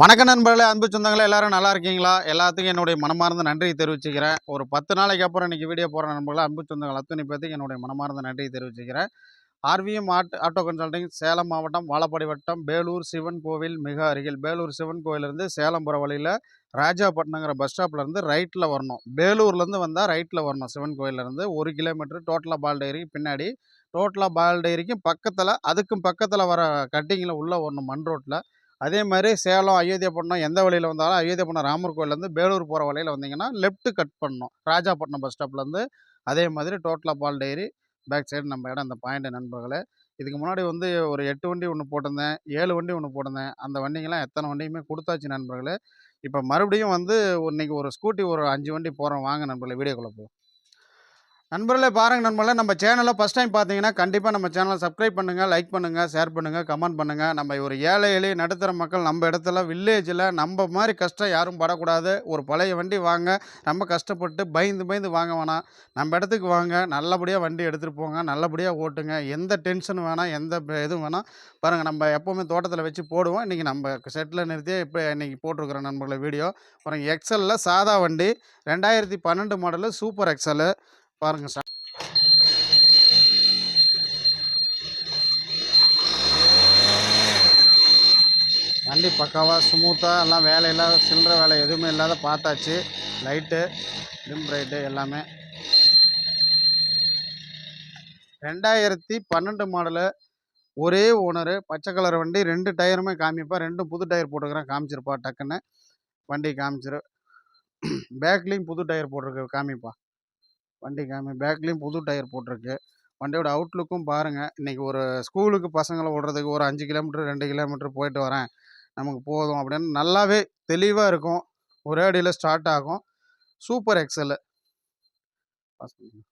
வணக்க நண்பர்களே அன்பு சொந்தங்களே எல்லாரும் நல்லா இருக்கீங்களா? எல்லாத்துக்கும் என்னுடைய மனமார்ந்த நன்றியை தெரிவிச்சுக்கிறேன். ஒரு பத்து நாளைக்கு அப்புறம் இன்னைக்கு வீடியோ போகிற நண்பர்களே அன்பு சொந்தங்கள் அத்துணை பேத்துக்கு என்னுடைய மனமார்ந்த நன்றியை தெரிவிச்சுக்கிறேன். ஆர்விஎம் ஆட் ஆட்டோ கன்சல்டிங் சேலம் மாவட்டம் வாழப்பாடி வட்டம் பேலூர் சிவன் கோவில் மிக அருகில். பேலூர் சிவன் கோவிலிருந்து சேலம் போகிற வழியில் ராஜாபட்டினங்கிற பஸ் ஸ்டாப்லேருந்து ரைட்டில் வரணும். பேலூர்லேருந்து வந்தால் ரைட்டில் வரணும் சிவன் கோயிலேருந்து. ஒரு கிலோமீட்டர் டோட்டலாக பால் பின்னாடி. டோட்டலாக பால் டைரிக்கும் பக்கத்தில் அதுக்கும் பக்கத்தில் வர கட்டிங்கில் உள்ளே வரணும் மண் ரோட்டில் அதே மாதிரி சேலம் அயோத்தியாப்பட்டினம் எந்த வழியில் வந்தாலும் அயோத்தியாப்பட்டினம் ராமர் கோயிலேருந்து பேலூர் போகிற வழியில் வந்தீங்கன்னா லெஃப்ட் கட் பண்ணணும். ராஜாப்பட்டினம் பஸ் ஸ்டாப்லேருந்து அதே மாதிரி டோட்டலாக பால் டைரி பேக் சைடு நம்ம இடம். அந்த பாயிண்ட் நண்பர்களே இதுக்கு முன்னாடி வந்து ஒரு எட்டு வண்டி ஒன்று போட்டிருந்தேன். ஏழு வண்டி ஒன்று போட்டிருந்தேன். அந்த வண்டிங்கெல்லாம் எத்தனை வண்டியுமே கொடுத்தாச்சு நண்பர்களே. இப்போ மறுபடியும் வந்து இன்னைக்கு ஒரு ஸ்கூட்டி ஒரு அஞ்சு வண்டி போகிறோம் வாங்க நண்பர்களே வீடியோக்குள்ளே போகும் நண்பர்களே பாருங்க நண்பர்களே நம்ம சேனலை ஃபஸ்ட் டைம் பார்த்தீங்கன்னா கண்டிப்பாக நம்ம சேனலை சப்ஸ்கிரைப் பண்ணுங்கள் லைக் பண்ணுங்கள் ஷேர் பண்ணுங்கள் கமெண்ட் பண்ணுங்கள் நம்ம ஒரு ஏழை எளிய நடுத்தர மக்கள் நம்ம இடத்துல வில்லேஜில் நம்ம மாதிரி கஷ்டம் யாரும் படக்கூடாது. ஒரு பழைய வண்டி வாங்க ரொம்ப கஷ்டப்பட்டு பயந்து பயந்து வாங்க வேணாம். நம்ம இடத்துக்கு வாங்க நல்லபடியாக வண்டி எடுத்துகிட்டு போங்க நல்லபடியாக ஓட்டுங்க. எந்த டென்ஷனும் வேணாம் எந்த இதுவும் வேணாம். பாருங்கள் நம்ம எப்போவுமே தோட்டத்தில் வச்சு போடுவோம். இன்றைக்கி நம்ம செட்டில் நிறுத்தி இப்போ இன்றைக்கி போட்டிருக்கிறோம் நண்பர்களை வீடியோ பாருங்கள் எக்ஸலில் சாதா வண்டி ரெண்டாயிரத்தி பன்னெண்டு மாடலு சூப்பர் எக்ஸலு பாருங்கள் சார். வண்டி பக்காவாக ஸ்மூத்தாக எல்லாம் வேலையில்லாத சில்லற வேலை எதுவுமே இல்லாத பார்த்தாச்சு. லைட்டு டிம் ரைட்டு எல்லாமே. ரெண்டாயிரத்தி பன்னெண்டு மாடலு ஒரே ஓனரு பச்சை கலர் வண்டி ரெண்டு டயருமே காமிப்பா ரெண்டும் புது டயர் போட்டுக்கிறேன் காமிச்சிருப்பா டக்குன்னு. வண்டி காமிச்சிரு பேக்லேயும் புது டயர் போட்டிருக்கு காமிப்பா. வண்டி காமி பேக்லேயும் புது டயர் போட்டிருக்கு. வண்டியோட அவுட்லுக்கும் பாருங்கள் இன்றைக்கி ஒரு ஸ்கூலுக்கு பசங்களை விடுறதுக்கு ஒரு அஞ்சு கிலோமீட்டர் ரெண்டு கிலோமீட்டர் போயிட்டு வரேன். நமக்கு போதும் அப்படின்னு நல்லாவே தெளிவாக இருக்கும். ஒரே அடியில் ஸ்டார்ட் ஆகும். சூப்பர் எக்ஸலு பசங்க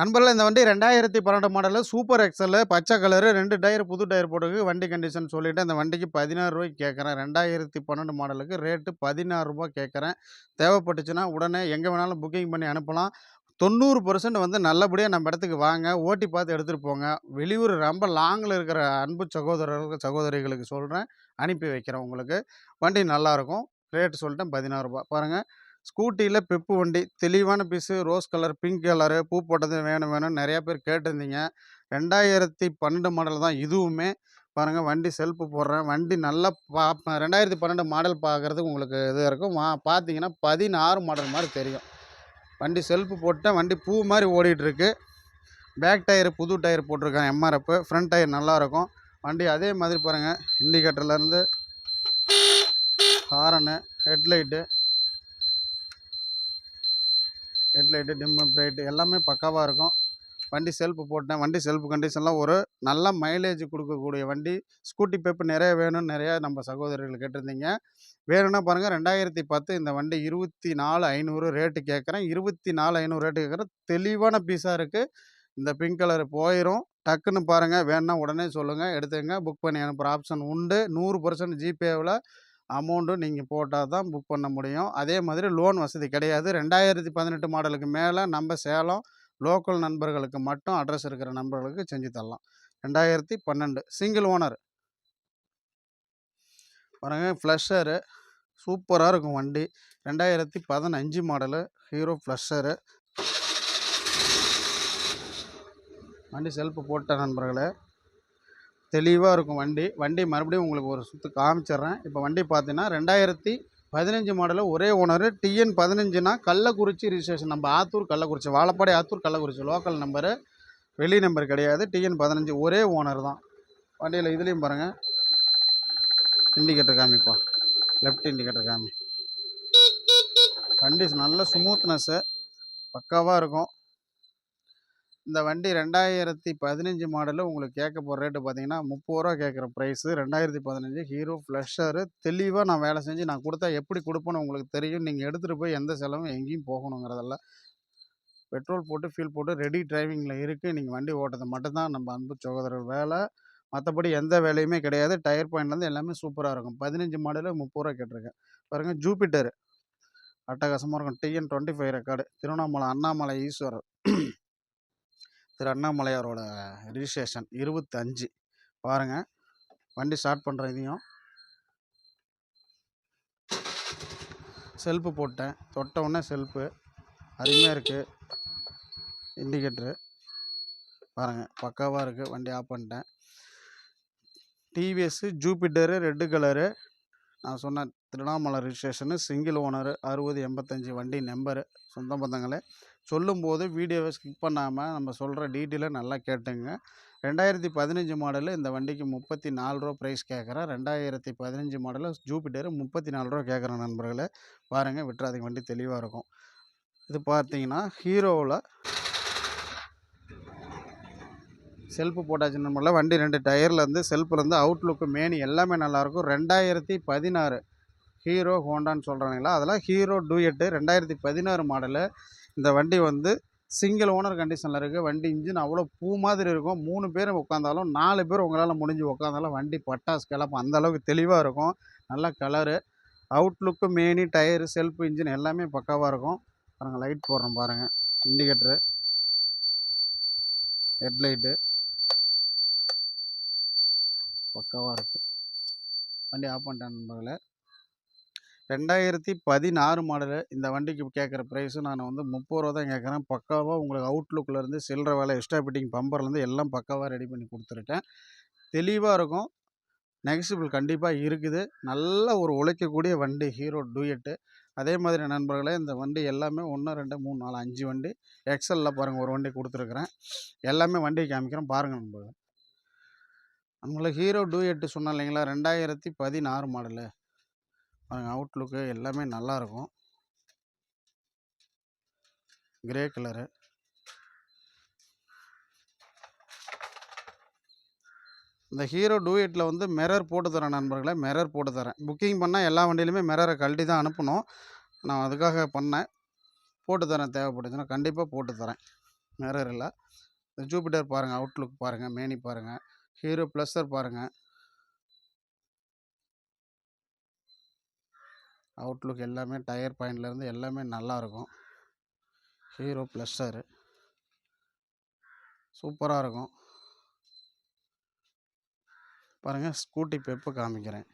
நண்பர்கள் இந்த வண்டி ரெண்டாயிரத்தி பன்னெண்டு மாடலு சூப்பர் எக்ஸல் பச்சை கலரு ரெண்டு டயர் புது டயர் போட்டுருக்கு. வண்டி கண்டிஷன் சொல்லிவிட்டு அந்த வண்டிக்கு பதினாறு ரூபாய்க்கு கேட்குறேன். ரெண்டாயிரத்தி பன்னெண்டு மாடலுக்கு ரேட்டு பதினாறு ரூபாய் கேட்குறேன். தேவைப்பட்டுச்சுன்னா உடனே எங்கே வேணாலும் புக்கிங் பண்ணி அனுப்பலாம். தொண்ணூறு பர்சன்ட் வந்து நல்லபடியாக நம்ம இடத்துக்கு வாங்க. ஓட்டி பார்த்து எடுத்துகிட்டு போங்க. வெளியூர் ரொம்ப லாங்கில் இருக்கிற அன்பு சகோதரர்கள் சகோதரிகளுக்கு சொல்கிறேன் அனுப்பி வைக்கிறேன் உங்களுக்கு. வண்டி நல்லாயிருக்கும் ரேட்டு சொல்லிட்டேன் பதினாறு ரூபாய். பாருங்கள் ஸ்கூட்டியில் பெப்பு வண்டி தெளிவான piece rose colour pink colour பூ போட்டது வேணும் வேணும் நிறையா பேர் கேட்டிருந்தீங்க. ரெண்டாயிரத்தி பன்னெண்டு மாடல் தான் இதுவுமே. பாருங்கள் வண்டி செல்ஃபு போடுறேன். வண்டி நல்லா பா ரெண்டாயிரத்தி பன்னெண்டு மாடல் பார்க்குறதுக்கு உங்களுக்கு இது இருக்கும். வா பார்த்தீங்கன்னா பதினாறு மாடல் மாதிரி தெரியும். வண்டி செல்ஃபு போட்டேன் வண்டி பூ மாதிரி ஓடிட்டுருக்கு. பேக் டயர் புது டயர் போட்டிருக்கேன் எம்ஆர்எஃப்பு ஃப்ரண்ட் டயர் நல்லாயிருக்கும் வண்டி அதே மாதிரி பாருங்கள் இண்டிகேட்டர்லேருந்து horn headlight headlight dim bright எல்லாமே பக்காவாக இருக்கும். வண்டி செல்ஃபு போட்டேன். வண்டி செல்ஃப் கண்டிஷன்லாம் ஒரு நல்ல மைலேஜ் கொடுக்கக்கூடிய வண்டி. ஸ்கூட்டி பெப்பு நிறைய வேணும்னு நிறையா நம்ம சகோதரர்கள் கேட்டிருந்தீங்க. வேணும்னா பாருங்கள் ரெண்டாயிரத்தி பத்து இந்த வண்டி இருபத்தி நாலு ஐநூறு ரேட்டு கேட்குறேன். இருபத்தி நாலு ஐநூறு ரேட்டு கேட்குறேன் தெளிவான பீஸாக இருக்குது இந்த பிங்க் கலர் போயிடும் டக்குன்னு பாருங்கள் வேணுன்னா உடனே சொல்லுங்கள் எடுத்துங்க புக் பண்ணி அனுப்புகிற ஆப்ஷன் உண்டு. நூறு பர்சன்ட் ஜிபேவில் அமௌண்ட்டும் நீங்கள் போட்டால் தான் புக் பண்ண முடியும். அதே மாதிரி லோன் வசதி கிடையாது. ரெண்டாயிரத்தி பதினெட்டு மாடலுக்கு மேலே நம்ம சேலம் லோக்கல் நண்பர்களுக்கு மட்டும் அட்ரஸ் இருக்கிற நண்பர்களுக்கு செஞ்சு தரலாம். ரெண்டாயிரத்தி பன்னெண்டு. சிங்கிள் ஓனர் பாருங்க ஃப்ளஷரு சூப்பராக இருக்கும் வண்டி. ரெண்டாயிரத்தி பதினஞ்சு மாடலு ஹீரோ ஃப்ளஷரு வண்டி செல்ஃபு போட்ட நண்பர்களே. தெளிவாக இருக்கும் வண்டி. வண்டி மறுபடியும் உங்களுக்கு ஒரு சுற்று காமிச்சிடுறேன். இப்போ வண்டி பார்த்தீங்கன்னா ரெண்டாயிரத்தி பதினஞ்சு மாடலில் ஒரே ஓனரு டிஎன் பதினஞ்சுனா கள்ளக்குறிச்சி ரிஜிஸ்ட்ரேஷன் நம்ம ஆத்தூர் கள்ளக்குறிச்சி வாழப்பாடி ஆத்தூர் கள்ளக்குறிச்சி. லோக்கல் நம்பரு வெளி நம்பர் கிடையாது. டிஎன் பதினஞ்சு ஒரே ஓனர் தான். வண்டியில் இதுலேயும் பாருங்கள் இண்டிகேட்டர் காமிப்பா. லெஃப்ட் இண்டிகேட்டர் காமி. வண்டி நல்ல ஸ்மூத்னஸ்ஸு பக்காவாக இருக்கும். இந்த வண்டி ரெண்டாயிரத்தி பதினஞ்சு மாடலில் உங்களுக்கு கேட்க போகிற ரேட்டு பார்த்தீங்கன்னா முப்பது ரூபா கேட்குற ப்ரைஸு ரெண்டாயிரத்தி பதினஞ்சு ஹீரோ ஃப்ளஷரு தெளிவாக நான் வேலை செஞ்சு நான் கொடுத்தா எப்படி கொடுப்பேன்னு உங்களுக்கு தெரியும். நீங்கள் எடுத்துகிட்டு போய் எந்த செலவும் எங்கேயும் போகணுங்கிறதல்ல. பெட்ரோல் போட்டு ஃபியூல் போட்டு ரெடி டிரைவிங்கில் இருக்குது நீங்கள் வண்டி ஓட்டுறது மட்டும்தான். நம்ம அன்பு சகோதரர் வேலை. மற்றபடி எந்த வேலையுமே கிடையாது. டயர் பாயிண்ட்லேருந்து எல்லாமே சூப்பராக இருக்கும். பதினஞ்சு மாடலில் முப்பது ரூபா கேட்டிருக்கேன். பாருங்கள் ஜூபிட்டர் அட்டகாசமாக இருக்கும். TN twenty five record Tiruvannamalai Annamalai Eswarar. Thiru அண்ணாமலையாரோட registration இருபத்தஞ்சு. பாருங்கள் வண்டி ஸ்டார்ட் பண்ணுற இதையும். செல்ஃபு போட்டேன். தொட்ட உடனே செல்ஃபு. அருமையாக இருக்குது இண்டிகேட்ரு பாருங்கள் பக்காவாக இருக்குது வண்டி ஆஃப் பண்ணிட்டேன். டிவிஎஸ்ஸு ஜூபிட்டரு ரெட்டு கலரு நான் சொன்ன திருவண்ணாமலை ரிஜிஸ்ட்ரேஷனு சிங்கிள் ஓனரு அறுபது எண்பத்தஞ்சு வண்டி நம்பரு சொந்த பந்தங்களே. சொல்லும்போது வீடியோவை ஸ்கிப் பண்ணாமல் நம்ம சொல்கிற டீட்டெயிலை நல்லா கேட்டுங்க. ரெண்டாயிரத்தி பதினஞ்சு மாடலு இந்த வண்டிக்கு முப்பத்தி நாலு ரூபா ப்ரைஸ் கேட்குறேன். ரெண்டாயிரத்தி பதினஞ்சு மாடலு ஜூபிட்டரு முப்பத்தி நாலு ரூபா கேட்குறேன் நண்பர்களே. பாருங்கள் விட்டுறாதீங்க வண்டி தெளிவாக இருக்கும். இது பார்த்தீங்கன்னா ஹீரோவில் செல்ஃபு போட்டாச்சு நம்மள வண்டி ரெண்டு டயர்லேருந்து செல்ஃப்லேருந்து அவுட்லுக்கு மேனி எல்லாமே நல்லாயிருக்கும் ரெண்டாயிரத்தி பதினாறு ஹீரோ ஹோண்டான்னு சொல்கிறாங்களா அதெல்லாம் ஹீரோ டூயட்டு. ரெண்டாயிரத்தி பதினாறு மாடலு இந்த வண்டி வந்து சிங்கிள் ஓனர் கண்டிஷனில் இருக்குது வண்டி இன்ஜின் அவ்வளோ பூ மாதிரி இருக்கும். மூணு பேர் உட்காந்தாலும் நாலு பேர் உங்களால் முடிஞ்சு உட்காந்தாலும் வண்டி பட்டாசு கிளப்பும் அந்த அளவுக்கு தெளிவாக இருக்கும். நல்ல கலரு அவுட்லுக்கு மேனி டயரு செல்ஃப் இன்ஜின் எல்லாமே பக்காவாக இருக்கும். பாருங்கள் லைட் போடுறோம் பாருங்கள் இண்டிகேட்ரு ஹெட்லைட்டு பக்காவாக இருக்குது வண்டி ஆஃப் பண்ணிட்டேன் நண்பர்களே. ரெண்டாயிரத்தி பதினாறு மாடலு இந்த வண்டிக்கு கேட்குற ப்ரைஸு நான் வந்து முப்பது ரூபா தான் கேட்குறேன். பக்காவாக உங்களுக்கு அவுட்லுக்லேருந்து சில்லற வேலை எக்ஸ்ட்ரா பிட்டிங் பம்பர்லேருந்து எல்லாம் பக்காவாக ரெடி பண்ணி கொடுத்துருக்கேன். தெளிவாக இருக்கும். நெகசிபிள் கண்டிப்பாக இருக்குது. நல்ல ஒரு உழைக்கக்கூடிய வண்டி ஹீரோ டூயட்டு அதே மாதிரி நண்பர்களே இந்த வண்டி எல்லாமே ஒன்று ரெண்டு மூணு நாலு அஞ்சு வண்டி. எக்ஸலில் பாருங்கள் ஒரு வண்டி கொடுத்துருக்குறேன். எல்லாமே வண்டி காமிக்கிறேன். பாருங்கள் நண்பர்கள். நம்மளை ஹீரோ டூயட்டு சொன்னேன் இல்லைங்களா? ரெண்டாயிரத்தி பதினாறு மாடலு. பாருங்கள் அவுட்லுக்கு எல்லாமே நல்லாயிருக்கும் கிரே கலரு இந்த ஹீரோ டூயட்டில் வந்து மிரர் போட்டு தரேன் நண்பர்களே மிரர் போட்டு தரேன். புக்கிங் பண்ணால் எல்லா வண்டியிலுமே மிரரை கழட்டி தான் அனுப்பணும். நான் அதுக்காக பண்ணேன். போட்டு தரேன் தேவைப்பட்டுச்சுன்னா கண்டிப்பாக போட்டு தரேன். மிரர் இல்லை இந்த ஜூபிட்டர் பாருங்கள் அவுட்லுக் பாருங்கள் மேனி பாருங்கள் ஹீரோ ப்ளஸ்ஸர் பாருங்கள் அவுட்லுக் எல்லாமே டயர் பாயிண்ட்லேருந்து எல்லாமே நல்லாயிருக்கும் ஹீரோ ப்ளஸ்ஸரு சூப்பராக இருக்கும். பாருங்கள் ஸ்கூட்டி பெப்பு காமிக்கிறேன்.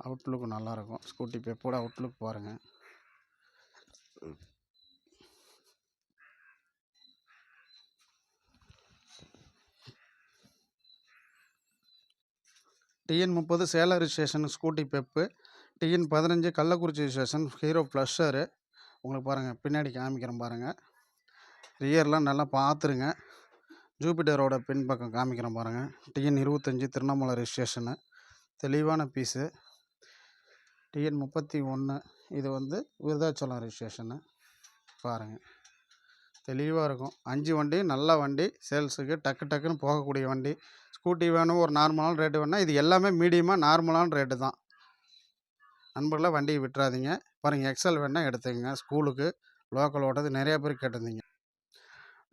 அவுட்லுக் நல்லாயிருக்கும் ஸ்கூட்டி பெப்போட அவுட்லுக் பாருங்கள் டிஎன் முப்பது Salem station Scooty pep TN பதினஞ்சு கள்ளக்குறிச்சி ஸ்டேஷன் ஹீரோ ப்ளஷரு உங்களுக்கு பாருங்கள் பின்னாடி காமிக்கிறேன் பாருங்கள் ரியர்லாம் நல்லா பார்த்துருங்க. ஜூபிட்டரோட பின்பக்கம் காமிக்கிறேன் பாருங்கள் டிஎன் இருபத்தஞ்சி திருவண்ணாமலை ரிஜிஸ்ட்ரேஷனு தெளிவான பீஸு. டிஎன் முப்பத்தி ஒன்று இது வந்து விருதாச்சலம் ரிஜிஸ்ட்ரேஷனு பாருங்கள் தெளிவாக இருக்கும். அஞ்சு வண்டி நல்ல வண்டி. சேல்ஸுக்கு டக்கு டக்குன்னு போகக்கூடிய வண்டி. ஸ்கூட்டி வேணும் ஒரு நார்மலான ரேட்டு வேணால் இது எல்லாமே மீடியமாக நார்மலான ரேட்டு தான். நண்பர்களாக வண்டியை விட்டுறாதீங்க. பாருங்கள் எக்ஸல் வேணால் எடுத்துக்கங்க. ஸ்கூலுக்கு லோக்கல் ஓட்டது நிறையா பேர் கேட்டிருந்தீங்க.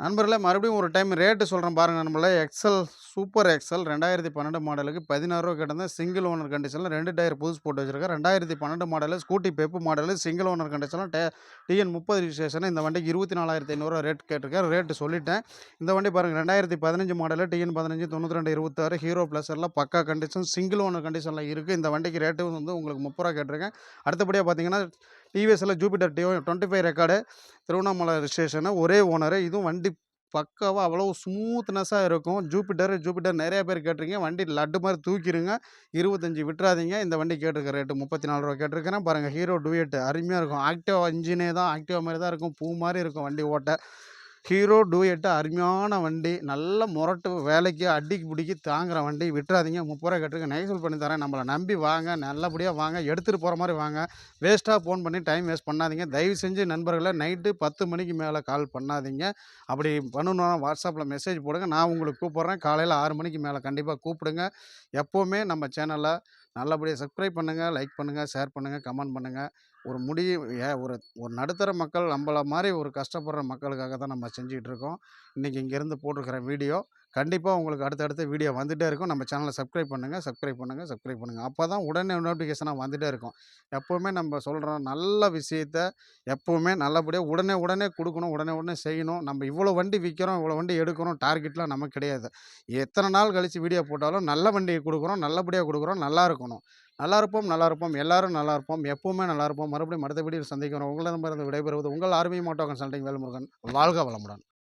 நண்பர்களே மறுபடியும் ஒரு டைம் ரேட்டு சொல்கிறேன் பாருங்கள் நண்பர்களே. எக்ஸல் சூப்பர் எக்ஸல் ரெண்டாயிரத்தி பன்னெண்டு மாடலுக்கு பதினாறு ரூபா சிங்கிள் ஓனர் கண்டிஷனில் ரெண்டு டயர் புதுசு போட்டு வச்சுருக்கேன். ரெண்டாயிரத்தி பன்னெண்டு model Scooty Pep model single owner கண்டிஷனில் டே டிஎன் முப்பது ரிஜிஸ்ட்ரேஷன் இந்த வண்டிக்கு இருபத்தி நாலாயிரத்தி ஐநூறுரூவா ரேட் கேட்டிருக்கேன் ரேட்டு சொல்லிட்டேன். இந்த வண்டி பாருங்கள் ரெண்டாயிரத்தி பதினஞ்சு மாடலு டிஎன் பதினஞ்சு தொண்ணூற்றி ரெண்டு இருபத்தாறு ஹீரோ ப்ளஸரில் பக்கா கண்டிஷன் சிங்கிள் ஓனர் கண்டிஷனில் இருக்குது இந்த வண்டிக்கு ரேட்டு வந்து உங்களுக்கு முப்பது ரூபா கேட்டிருக்கேன். அடுத்தபடியாக பார்த்தீங்கன்னா டிவிஎஸ்ல Jupiter DO twenty five record Tiruvannamalai registration ஒரே ஓனரு இதுவும் வண்டி பக்காவாக அவ்வளோ ஸ்மூத்னஸாக இருக்கும். ஜூபிட்டர் ஜூபிட்டர் நிறையா பேர் கேட்டிருக்கீங்க. வண்டி லட்டு மாதிரி தூக்கிடுங்க இருபத்தஞ்சி விட்டுறாதீங்க. இந்த வண்டி கேட்டிருக்க ரேட்டு முப்பத்தி நாலு ரூபா கேட்டிருக்கிறேன் பாருங்கள் ஹீரோ டூயட்டு அருமையாக இருக்கும். ஆக்டிவா இன்ஜினே தான் ஆக்டிவா மாதிரி தான் இருக்கும். பூ மாதிரி இருக்கும் வண்டி ஓட்ட. ஹீரோ டூயட்டு அருமையான வண்டி. நல்ல முரட்டு வேலைக்கு அடிக்கு பிடிக்கி தாங்குற வண்டி. விட்டுறாதீங்க. முப்பது ரூபா கட்டுருக்கு நெகசல் பண்ணி தரேன். நம்மளை நம்பி வாங்க. நல்லபடியாக வாங்க. எடுத்துகிட்டு போகிற மாதிரி வாங்க. வேஸ்ட்டாக ஃபோன் பண்ணி டைம் வேஸ்ட் பண்ணாதீங்க. தயவு செஞ்சு நண்பர்களை நைட்டு பத்து மணிக்கு மேலே கால் பண்ணாதீங்க. அப்படி பண்ணணும்னா வாட்ஸ்அப்பில் மெசேஜ் போடுங்க. நான் உங்களுக்கு கூப்பிட்றேன். காலையில் ஆறு மணிக்கு மேலே கண்டிப்பாக கூப்பிடுங்க. எப்போவுமே நம்ம சேனலை நல்லபடியாக சப்ஸ்கிரைப் பண்ணுங்கள் லைக் பண்ணுங்கள் ஷேர் பண்ணுங்கள் கமெண்ட் பண்ணுங்கள் ஒரு முடிவு ஏ ஒரு ஒரு நடுத்தர மக்கள் நம்மள மாதிரி ஒரு கஷ்டப்படுற மக்களுக்காக தான் நம்ம செஞ்சுக்கிட்டு இருக்கோம். இன்றைக்கி இங்கேருந்து போட்டிருக்கிற வீடியோ கண்டிப்பாக உங்களுக்கு அடுத்தடுத்த வீடியோ வந்துகிட்டே இருக்கும். நம்ம சேனலை சப்ஸ்கிரைப் பண்ணுங்கள் சப்ஸ்கிரைப் பண்ணுங்கள் சப்ஸ்கிரைப் பண்ணுங்கள் அப்போ தான் உடனே நோட்டிஃபிகேஷனாக வந்துகிட்டே இருக்கும். எப்போவுமே நம்ம சொல்கிறோம் நல்ல விஷயத்த எப்போவுமே நல்லபடியாக உடனே உடனே கொடுக்கணும் உடனே உடனே செய்யணும். நம்ம இவ்வளோ வண்டி விற்கிறோம் இவ்வளோ வண்டி எடுக்கிறோம் டார்கெட்லாம் நமக்கு கிடையாது. எத்தனை நாள் கழித்து வீடியோ போட்டாலும் நல்ல வண்டியை கொடுக்குறோம் நல்லபடியாக கொடுக்குறோம் நல்லா இருக்கணும். நல்லா இருப்போம் நல்லா இருப்போம் எல்லாரும் நல்லா இருப்போம் எப்பவுமே நல்லா இருப்போம். மறுபடியும் அடுத்த வீடியோவில் சந்திக்கிறோம். உங்களிடமிருந்து விடைபெறுவது உங்கள் ஆர்மி மோட்டோ கன்சல்டிங் வேல்முருகன். வாழ்க வளமுடன்.